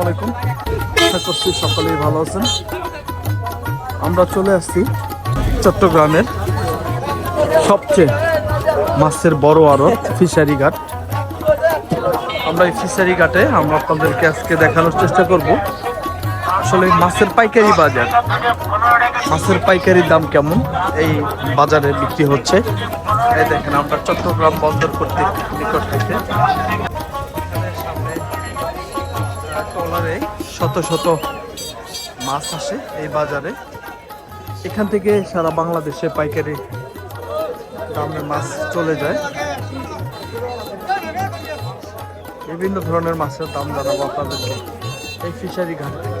আলাইকুম। আশা করছি সকলেই ভালো আছেন। আমরা চলে আসছি চট্টগ্রামের সবচেয়ে মাছের বড় আড়ত, ফিশারি ঘাট। আমরা এই ফিশারি ঘাটে, আমরা আপনাদেরকে আজকে দেখানোর চেষ্টা করব। আসলে মাছের পাইকারি বাজার, মাছের পাইকারি দাম কেমন? এই বাজারে বিক্রি হচ্ছে। এই দেখেন, আমরা চট্টগ্রাম বন্দর কর্তৃক নিকট থেকে ট্রলারে শত শত মাছ আসে এই বাজারে। এখান থেকে সারা বাংলাদেশে পাইকারি দামে মাছ চলে যায়। বিভিন্ন ধরনের মাছের দাম জানাব আপনাদেরকে এই ফিশারি ঘাট। থেকে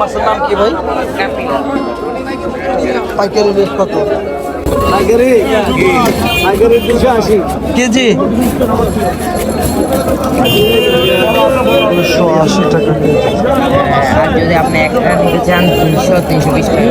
মাছের নাম কি ভাই পাইকারি রেট কত? কেজি? দুশো আশি টাকা কেজি। আর যদি আপনি একটা নিতে চান তিনশো তিনশো বিশ টাকা।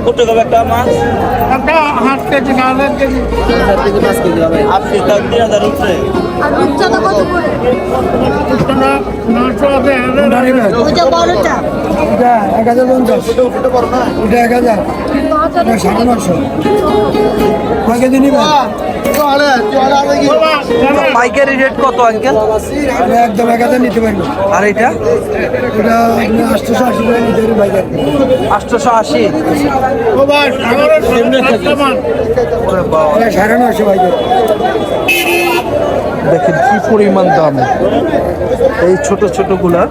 কত হবে একটা মাছ একটা হাফ কেজি না দেড় কেজি আপনি তার তিন হাজার উপরে আর রূপচাঁদা কত করে টাকা নশো আছে ওইটা বড়টা এক হাজার পঞ্চাশ ওটা এক হাজার সাড়ে নশো কয় কেজি নিবে? পাইকারি রেট কত আঙ্কেল একদম নিতে পারব আর এটা আটশোশো আশি। সাড়ে নশো দেখেন কি পরিমাণ দাম। এই ছোট ছোটগুলা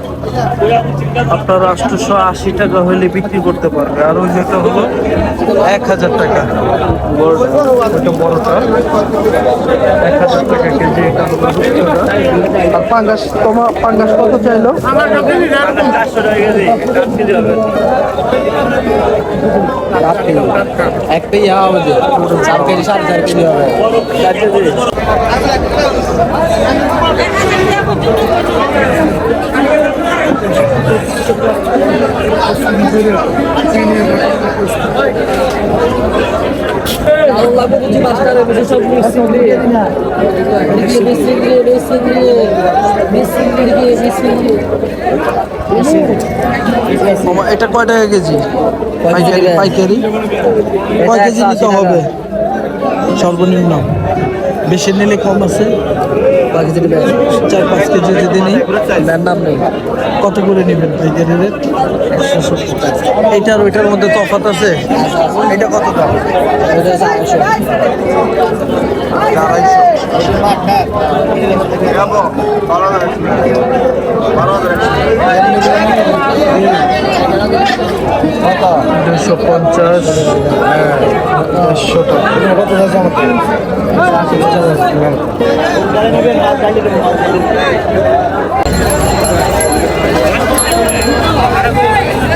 আপনার আটশোশো আশি টাকা হলে বিক্রি করতে পারবে। আর ওই যেটা হলো এক হাজার টাকা। বড়টা। এক পাঙ্গাস, তোমার পাঙ্গাস কত চাইলো? এক কেজি হবে চার কেজি সাড়ে চার কেজি হবে আল্লাহ বুঝি মাস্টারে বুঝি সব মিক্সিং দিয়ে মিক্সিং দিয়ে মিক্সিং দিয়ে মিক্সিং দিয়ে মিক্সিং দিয়ে মামা, এটা কয় টাকা কেজি? পাইকারি পাইকারি। কয় কেজি নিতে হবে? সর্বনিম্ন। বেশি নিলে কম আছে? বাকি যদি চার পাঁচ কেজি যদি নিই তার নাম নেই। কত করে নেবেন পাইকারি রেট? এইটার ওইটার মধ্যে তফাত আছে? এটা কত দাম? আড়াইশো। আড়াইশো। দুশো পঞ্চাশ,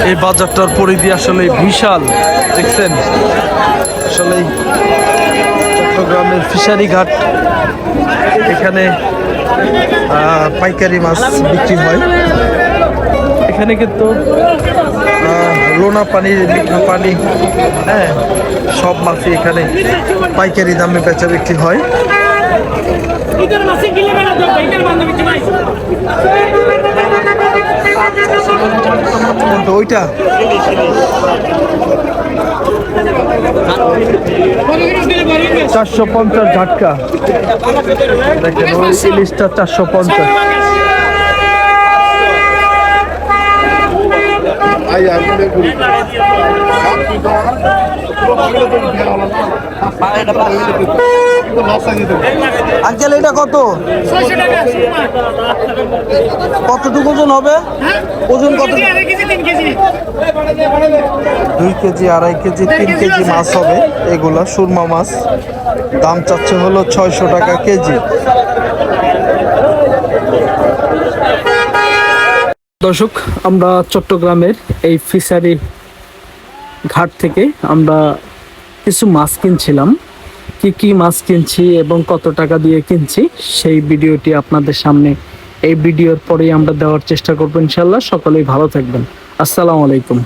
এই বাজারটার পরিধি আসলে বিশাল, দেখছেন? আসলে চট্টগ্রামের ফিশারি ঘাট এখানে পাইকারি মাছ বিক্রি হয়। এখানে কিন্তু লোনা পানি মিঠা পানি হ্যাঁ সব মাছই এখানে পাইকারি দামে বেচা বিক্রি হয়। ওইটা। চারশো পঞ্চাশ ঝাটকা। দেখেন ইলিশটা চারশো পঞ্চাশ। আঙ্কেল, এটা কত? কতটুকু ওজন হবে? ওজন কত? দুই কেজি, আড়াই কেজি, তিন কেজি মাছ হবে। এগুলা সুরমা মাছ। দাম চাচ্ছে হলো ছয়শো টাকা কেজি। দর্শক, আমরা চট্টগ্রামের এই ফিশারি ঘাট থেকে আমরা কিছু মাছ কিনছিলাম। কি কি মাছ কিনছি এবং কত টাকা দিয়ে কিনছি, সেই ভিডিওটি আপনাদের সামনে এই ভিডিওর পরেই আমরা দেওয়ার চেষ্টা করব ইনশাল্লাহ সকলেই ভালো থাকবেন। আসসালামু আলাইকুম।